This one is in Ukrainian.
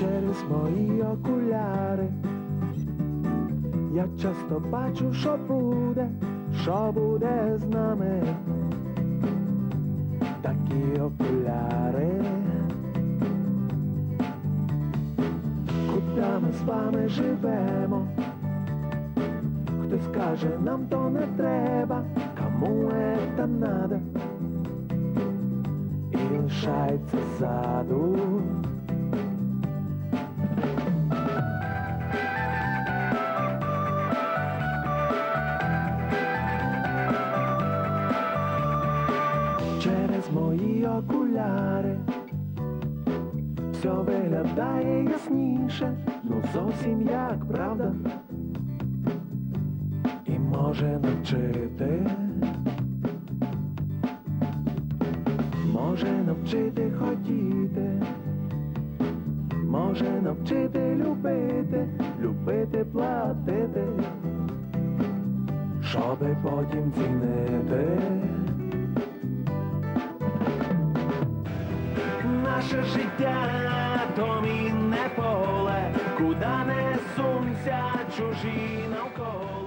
через мої окуляри. Я часто бачу, що буде, що буде з нами. Такі окуляри. Куди ми з вами живемо? Хтось каже, нам то не треба, кому это надо? І лишається ззаду. Окуляри. Все виглядає ясніше, ну зовсім як правда. І може навчити, може навчити хотіти, може навчити любити, любити платити, щоби потім цінити. Наше життя то мінне поле, куди не сунься чужі навколо.